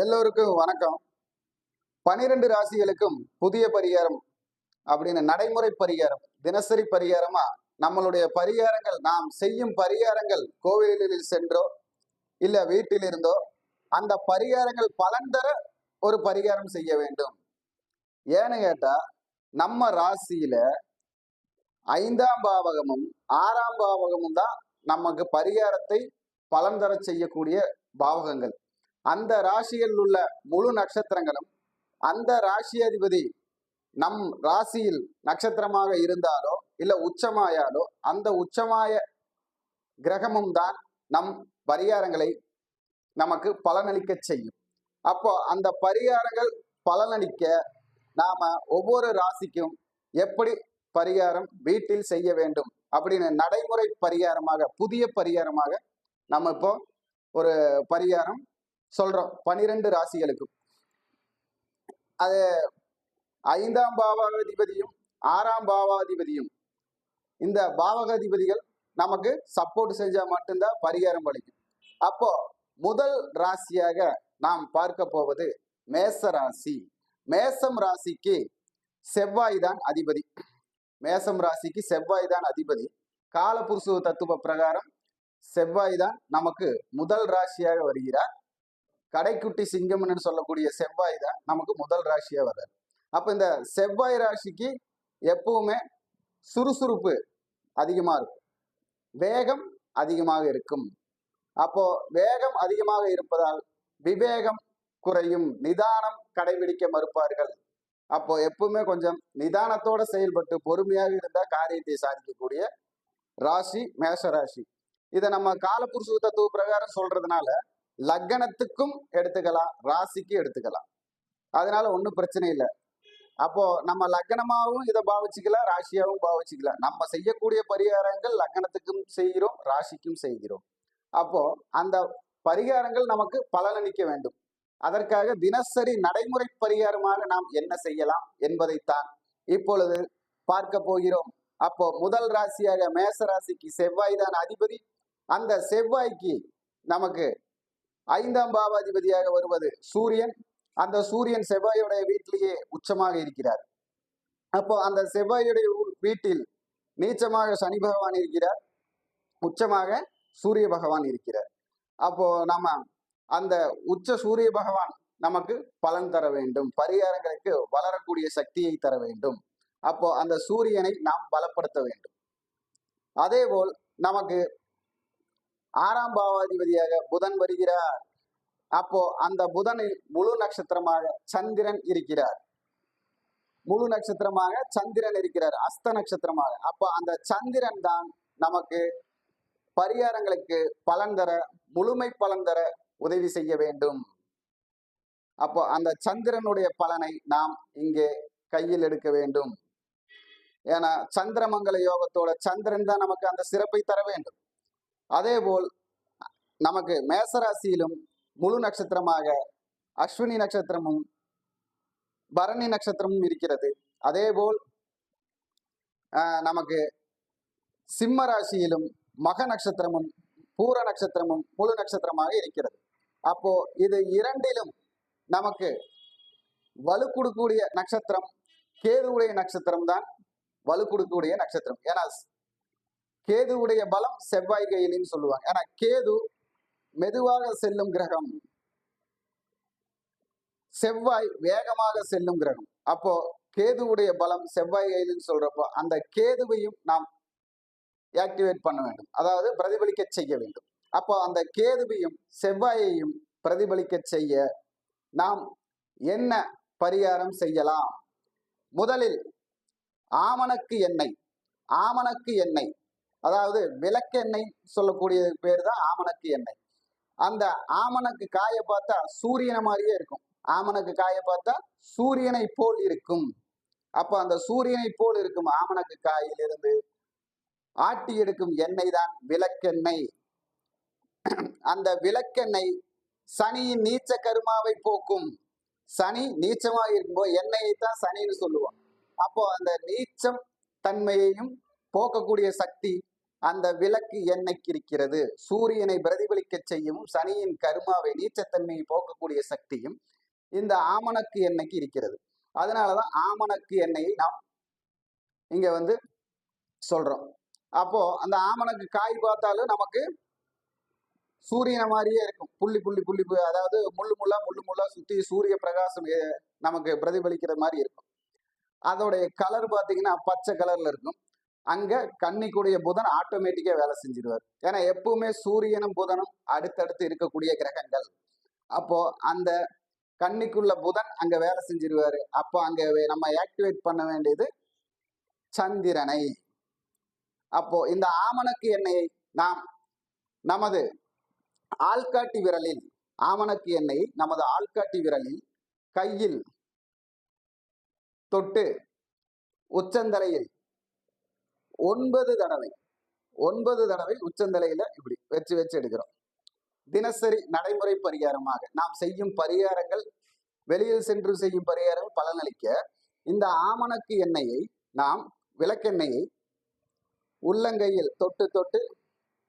எல்லோருக்கும் வணக்கம். பனிரெண்டு ராசிகளுக்கும் புதிய பரிகாரம் அப்படின்னு நடைமுறை பரிகாரம் தினசரி பரிகாரமா நம்மளுடைய பரிகாரங்கள் நாம் செய்யும் பரிகாரங்கள் கோவிலில் சென்றோ இல்ல வீட்டில் இருந்தோ அந்த பரிகாரங்கள் பலன் தர ஒரு பரிகாரம் செய்ய வேண்டும். ஏன்னு கேட்டா நம்ம ராசியில ஐந்தாம் பாவகமும் ஆறாம் பாவகமும் தான் நமக்கு பரிகாரத்தை பலன் தர செய்யக்கூடிய பாவகங்கள். அந்த ராசியில் உள்ள முழு நட்சத்திரங்களும் அந்த ராசி அதிபதி நம் ராசியில் நட்சத்திரமாக இருந்தாலோ இல்லை உச்சமாயாலோ அந்த உச்சமாய கிரகமும் தான் நம் பரிகாரங்களை நமக்கு பலனளிக்க செய்யும். அப்போ அந்த பரிகாரங்கள் பலனளிக்க நாம ஒவ்வொரு ராசிக்கும் எப்படி பரிகாரம் வீட்டில் செய்ய வேண்டும் அப்படின்னு நடைமுறை பரிகாரமாக புதிய பரிகாரமாக நம்ம இப்போ ஒரு பரிகாரம் சொல்றோம். பனிரெண்டு ராசிகளுக்கும். அது ஐந்தாம் பாவாதிபதியும் ஆறாம் பாவாதிபதியும். இந்த பாவகாதிபதிகள் நமக்கு சப்போர்ட் செஞ்சா மட்டும்தான் பரிகாரம் அளிக்கும் அப்போ முதல் ராசியாக நாம் பார்க்க போவது மேச ராசி. மேசம் ராசிக்கு செவ்வாய் தான் அதிபதி. மேசம் ராசிக்கு செவ்வாய் தான் அதிபதி. காலபுருஷ தத்துவ பிரகாரம் செவ்வாய் தான் நமக்கு முதல் ராசியாக வருகிறார். கடைக்குட்டி சிங்கம்னு சொல்லக்கூடிய செவ்வாய் தான் நமக்கு முதல் ராசியா வர்றாரு. அப்ப இந்த செவ்வாய் ராசிக்கு எப்பவுமே சுறுசுறுப்பு அதிகமா இருக்கும். வேகம் அதிகமாக இருக்கும். அப்போ வேகம் அதிகமாக இருப்பதால் விவேகம் குறையும். நிதானம் கடைபிடிக்க மறுப்பார்கள். அப்போ எப்பவுமே கொஞ்சம் நிதானத்தோட செயல்பட்டு பொறுமையாக இருந்தா காரியத்தை சாதிக்கக்கூடிய ராசி மேஷ ராசி. இதை நம்ம காலப்புருஷ தத்துவ பிரகாரம் சொல்றதுனால லக்கணத்துக்கும் எடுத்துக்கலாம் ராசிக்கு எடுத்துக்கலாம். அதனால ஒன்றும் பிரச்சனை இல்லை. அப்போ நம்ம லக்னமாவும் இதை பாவிச்சுக்கலாம் ராசியாகவும் பாவிச்சுக்கலாம் நம்ம செய்யக்கூடிய பரிகாரங்கள் லக்னத்துக்கும் செய்கிறோம் ராசிக்கும் செய்கிறோம். அப்போ அந்த பரிகாரங்கள் நமக்கு பலனளிக்க வேண்டும். அதற்காக தினசரி நடைமுறை பரிகாரமாக நாம் என்ன செய்யலாம் என்பதைத்தான் இப்பொழுது பார்க்க போகிறோம். அப்போ முதல் ராசியாக மேச ராசிக்கு செவ்வாய் தான் அதிபதி. அந்த செவ்வாய்க்கு நமக்கு ஐந்தாம் பாவாதிபதியாக வருவது சூரியன். அந்த சூரியன் செவ்வாயுடைய வீட்டிலேயே உச்சமாக இருக்கிறார். அப்போ அந்த செவ்வாயுடைய வீட்டில் நீச்சமாக சனி பகவான் இருக்கிறார். உச்சமாக சூரிய பகவான் இருக்கிறார். அப்போ நம்ம அந்த உச்ச சூரிய பகவான் நமக்கு பலன் தர வேண்டும். பரிகாரங்களுக்கு வளரக்கூடிய சக்தியை தர வேண்டும். அப்போ அந்த சூரியனை நாம் பலப்படுத்த வேண்டும். அதேபோல் நமக்கு ஆறாம் பாவாதிபதியாக புதன் வருகிறார். அப்போ அந்த புதனில் முழு நட்சத்திரமாக சந்திரன் இருக்கிறார். முழு நட்சத்திரமாக சந்திரன் இருக்கிறார் அஸ்த நட்சத்திரமாக. அப்போ அந்த சந்திரன் தான் நமக்கு பரிகாரங்களுக்கு பலன் தர முழுமை பலன் தர உதவி செய்ய வேண்டும். அப்போ அந்த சந்திரனுடைய பலனை நாம் இங்கே கையில் எடுக்க வேண்டும். ஏன்னா சந்திரமங்கல யோகத்தோட சந்திரன் தான் நமக்கு அந்த சிறப்பை தர வேண்டும். அதேபோல் நமக்கு மேசராசியிலும் முழு நட்சத்திரமாக அஸ்வினி நட்சத்திரமும் பரணி நட்சத்திரமும் இருக்கிறது. அதேபோல் நமக்கு சிம்ம ராசியிலும் மக நட்சத்திரமும் பூர நட்சத்திரமும் முழு நட்சத்திரமாக இருக்கிறது. அப்போ இது இரண்டிலும் நமக்கு வலு கொடுக்கக்கூடிய நட்சத்திரம் கேதுவுடைய நட்சத்திரம் தான் வலு கொடுக்கக்கூடிய நட்சத்திரம். ஏன்னா கேதுவுடைய பலம் செவ்வாய் கையிலின்னு சொல்லுவாங்க. ஏன்னா கேது மெதுவாக செல்லும் கிரகம். செவ்வாய் வேகமாக செல்லும் கிரகம். அப்போ கேதுவுடைய பலம் செவ்வாய் கையிலின்னு சொல்றப்போ அந்த கேதுவையும் நாம் ஆக்டிவேட் பண்ண வேண்டும். அதாவது பிரதிபலிக்க செய்ய வேண்டும். அப்போ அந்த கேதுவையும் செவ்வாயையும் பிரதிபலிக்க செய்ய நாம் என்ன பரிகாரம் செய்யலாம்? முதலில் ஆமணக்கு எண்ணெய். ஆமணக்கு எண்ணெய். அதாவது விளக்கெண்ணெய் சொல்லக்கூடிய பேர் தான் ஆமணக்கு எண்ணெய். அந்த ஆமணக்கு காய பார்த்தா சூரியனை மாதிரியே இருக்கும். ஆமணக்கு காய பார்த்தா சூரியனை போல் இருக்கும். அப்ப அந்த சூரியனை போல் இருக்கும் ஆமணக்கு காயிலிருந்து ஆட்டி எடுக்கும் எண்ணெய் தான் விளக்கெண்ணெய். அந்த விளக்கெண்ணெய் சனியின் நீச்ச கருமாவை போக்கும். சனி நீச்சமாக இருக்கும்போது எண்ணெயை தான் சனின்னு சொல்லுவோம். அப்போ அந்த நீச்சம் தன்மையையும் போக்கக்கூடிய சக்தி அந்த விளக்கு எண்ணெய்க்கு இருக்கிறது சூரியனை பிரதிபலிக்க செய்யும் சனியின் கருமாவை நீச்சத்தன்மையை போக்கக்கூடிய சக்தியும் இந்த ஆமணக்கு எண்ணெய்க்கு இருக்கிறது? அதனாலதான் ஆமணக்கு எண்ணெயை நாம் இங்க வந்து சொல்றோம். அப்போ அந்த ஆமணக்கு காய் பார்த்தாலும் நமக்கு சூரியனை மாதிரியே இருக்கும். புள்ளி புள்ளி புள்ளி அதாவது முள்ளு முள்ளா முள்ளு முள்ளா சுத்தி சூரிய பிரகாசம் நமக்கு பிரதிபலிக்கிற மாதிரி இருக்கும். அதோடைய கலர் பார்த்தீங்கன்னா பச்சை கலர்ல இருக்கும். அங்க கன்னிக்குடைய புதன் ஆட்டோமேட்டிக்கா வேலை செஞ்சிருவார். ஏன்னா எப்பவுமே சூரியனும் புதனும் அடுத்தடுத்து இருக்கக்கூடிய கிரகங்கள். அப்போ அந்த கன்னிக்குள்ள புதன் அங்க வேலை செஞ்சிருவாரு. அப்போ அங்க நம்ம ஆக்டிவேட் பண்ண வேண்டியது சந்திரனை. அப்போ இந்த ஆமணக்கு எண்ணெயை நாம் நமது ஆள்காட்டி விரலில் ஆமணக்கு எண்ணெய் நமது ஆள்காட்டி விரலில் கையில் தொட்டு உச்சந்தலையில் ஒன்பது தடவை ஒன்பது தடவை உச்சந்தலையில இப்படி வச்சு வச்சு எடுக்கிறோம். தினசரி நடைமுறை பரிகாரமாக நாம் செய்யும் பரிகாரங்கள் வெளியில் சென்று செய்யும் பரிகாரங்கள் பலனளிக்க இந்த ஆமணக்கு எண்ணெயை நாம் விளக்கெண்ணெயை உள்ளங்கையில் தொட்டு தொட்டு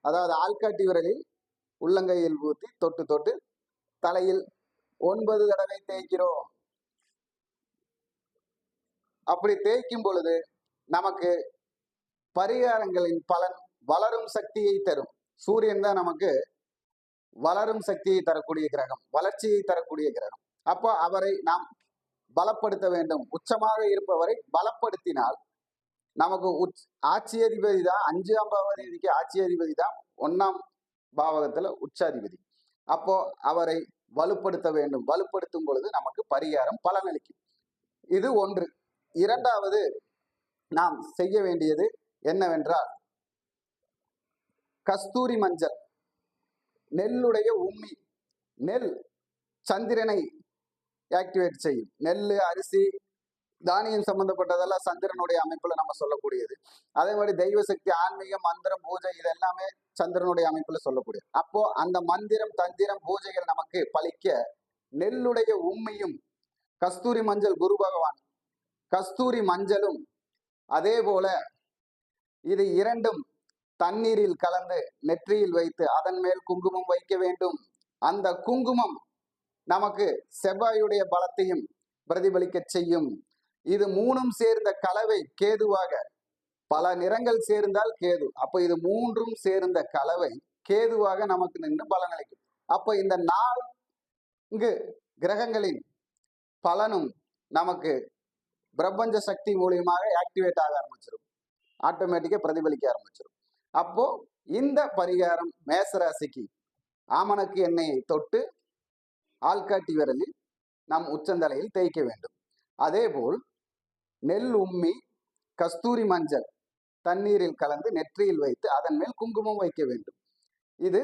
அதாவது ஆள்காட்டி விரலில் உள்ளங்கையில் ஊற்றி தொட்டு தொட்டு தலையில் ஒன்பது தடவை தேய்க்கிறோம். அப்படி தேய்க்கும் பொழுது நமக்கு பரிகாரங்களின் பலன் வளரும் சக்தியை தரும். சூரியன் தான் நமக்கு வளரும் சக்தியை தரக்கூடிய கிரகம் வளர்ச்சியை தரக்கூடிய கிரகம். அப்போ அவரை நாம் பலப்படுத்த வேண்டும். உச்சமாக இருப்பவரை பலப்படுத்தினால் நமக்கு உச் ஆட்சி அதிபதி தான் அஞ்சாம் பாவதிக்கு ஆட்சி அதிபதி தான் ஒன்னாம் பாவகத்துல உச்சாதிபதி. அப்போ அவரை வலுப்படுத்த வேண்டும். வலுப்படுத்தும் பொழுது நமக்கு பரிகாரம் பலனளிக்கும். இது ஒன்று. இரண்டாவது நாம் செய்ய வேண்டியது என்னவென்றால் கஸ்தூரி மஞ்சள் நெல்லுடைய உம்மி நெல் சந்திரனை ஆக்டிவேட் செய்யும் நெல் அரிசி தானியம் சம்பந்தப்பட்டதெல்லாம் சந்திரனுடைய அமைப்புல நம்ம சொல்லக்கூடியது. அதே மாதிரி தெய்வ சக்தி ஆன்மீகம் மந்திரம் பூஜை இது எல்லாமே சந்திரனுடைய அமைப்புல சொல்லக்கூடியது. அப்போ அந்த மந்திரம் தந்திரம் பூஜைகள் நமக்கு பலிக்க நெல்லுடைய உண்மையும் கஸ்தூரி மஞ்சள் குரு பகவான் கஸ்தூரி மஞ்சளும் அதே போல இது இரண்டும் தண்ணீரில் கலந்து நெற்றியில் வைத்து அதன் மேல் குங்குமம் வைக்க வேண்டும். அந்த குங்குமம் நமக்கு செவ்வாயுடைய பலத்தையும் பிரதிபலிக்க செய்யும். இது மூணும் சேர்ந்த கலவை கேதுவாக பல நிறங்கள் சேர்ந்தால் கேது. அப்ப இது மூன்றும் சேர்ந்த கலவை கேதுவாக நமக்கு நின்று பலனளிக்கும். அப்ப இந்த நான்கு கிரகங்களின் பலனும் நமக்கு பிரபஞ்ச சக்தி மூலியமாக ஆக்டிவேட் ஆக ஆரம்பிச்சிடும் ஆட்டோமேட்டிக்காக பிரதிபலிக்க ஆரம்பிச்சிடும் அப்போ இந்த பரிகாரம் மேசராசிக்கு ஆமணக்கு எண்ணெயை தொட்டு ஆள்காட்டி விரலில் நம் உச்சந்தலையில் தேய்க்க வேண்டும். அதேபோல் நெல் உம்மி கஸ்தூரி மஞ்சள் தண்ணீரில் கலந்து நெற்றியில் வைத்து அதன் மேல் குங்குமம் வைக்க வேண்டும். இது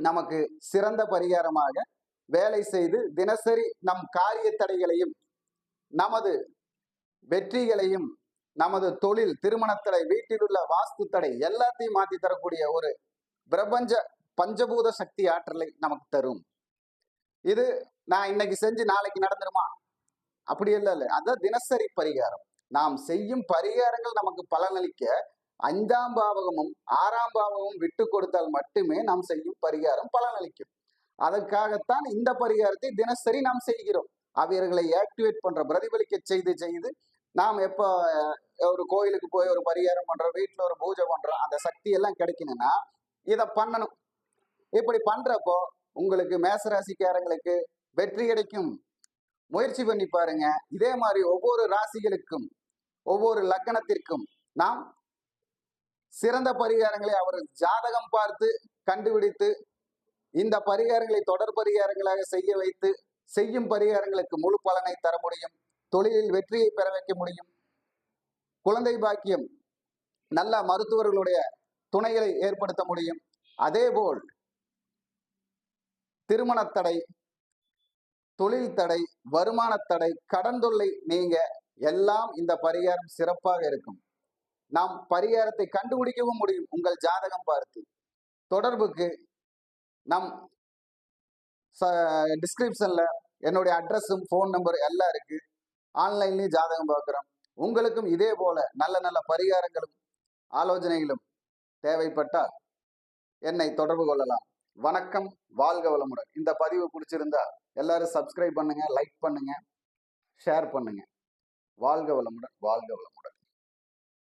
நமக்கு சிறந்த பரிகாரமாக வேலை செய்து தினசரி நம் காரிய தடைகளையும் நமது வெற்றிகளையும் நமது தொழில் திருமணத்தடை வீட்டில் உள்ள வாஸ்து தடை எல்லாத்தையும் மாத்தி தரக்கூடிய ஒரு பிரபஞ்ச பஞ்சபூத சக்தி ஆற்றலை நமக்கு தரும். இது நான் இன்னைக்கு செஞ்சு நாளைக்கு நடந்துருமா? அப்படி இல்லை இல்லை. அதான் தினசரி பரிகாரம். நாம் செய்யும் பரிகாரங்கள் நமக்கு பலனளிக்க ஐந்தாம் பாவகமும் ஆறாம் பாவகமும் விட்டு கொடுத்தால் மட்டுமே நாம் செய்யும் பரிகாரம் பலனளிக்கும். அதற்காகத்தான் இந்த பரிகாரத்தை தினசரி நாம் செய்கிறோம். அவர்களை ஆக்டிவேட் பண்ற பிரதிபலிக்க செய்து செய்து நாம் எப்போ ஒரு கோயிலுக்கு போய் ஒரு பரிகாரம் பண்றோம் வீட்டில் ஒரு பூஜை பண்றோம் அந்த சக்தி எல்லாம் கிடைக்கணும்னா இதை பண்ணணும். இப்படி பண்றப்போ உங்களுக்கு மேசராசிக்காரங்களுக்கு வெற்றி கிடைக்கும். முயற்சி பண்ணி பாருங்க. இதே மாதிரி ஒவ்வொரு ராசிகளுக்கும் ஒவ்வொரு லக்கணத்திற்கும் நாம் சிறந்த பரிகாரங்களை அவர் ஜாதகம் பார்த்து கண்டுபிடித்து இந்த பரிகாரங்களை தொடர் பரிகாரங்களாக செய்ய வைத்து செய்யும் பரிகாரங்களுக்கு முழு பலனை தர முடியும். தொழிலில் வெற்றியை பெற வைக்க முடியும். குழந்தை பாக்கியம் நல்ல மருத்துவர்களுடைய துணைகளை ஏற்படுத்த முடியும். அதேபோல் திருமண தடை தொழில் தடை வருமான தடை கடன் தொல்லை நீங்க எல்லாம் இந்த பரிகாரம் சிறப்பாக இருக்கும். நாம் பரிகாரத்தை கண்டுபிடிக்கவும் முடியும் உங்கள் ஜாதகம் பார்த்து. தொடர்புக்கு நம் டிஸ்கிரிப்ஷன்ல என்னுடைய அட்ரஸும் ஃபோன் நம்பர் எல்லாம் இருக்கு. ஆன்லைன்லயும் ஜாதகம் பார்க்குறோம். உங்களுக்கும் இதே போல நல்ல நல்ல பரிகாரங்களும் ஆலோசனைகளும் தேவைப்பட்டால் என்னை தொடர்பு கொள்ளலாம். வணக்கம் வாழ்க வளமுடன். இந்த பதிவு பிடிச்சிருந்தா எல்லாரும் சப்ஸ்கிரைப் பண்ணுங்க லைக் பண்ணுங்க ஷேர் பண்ணுங்க. வாழ்க வளமுடன் வாழ்க வளமுடன்.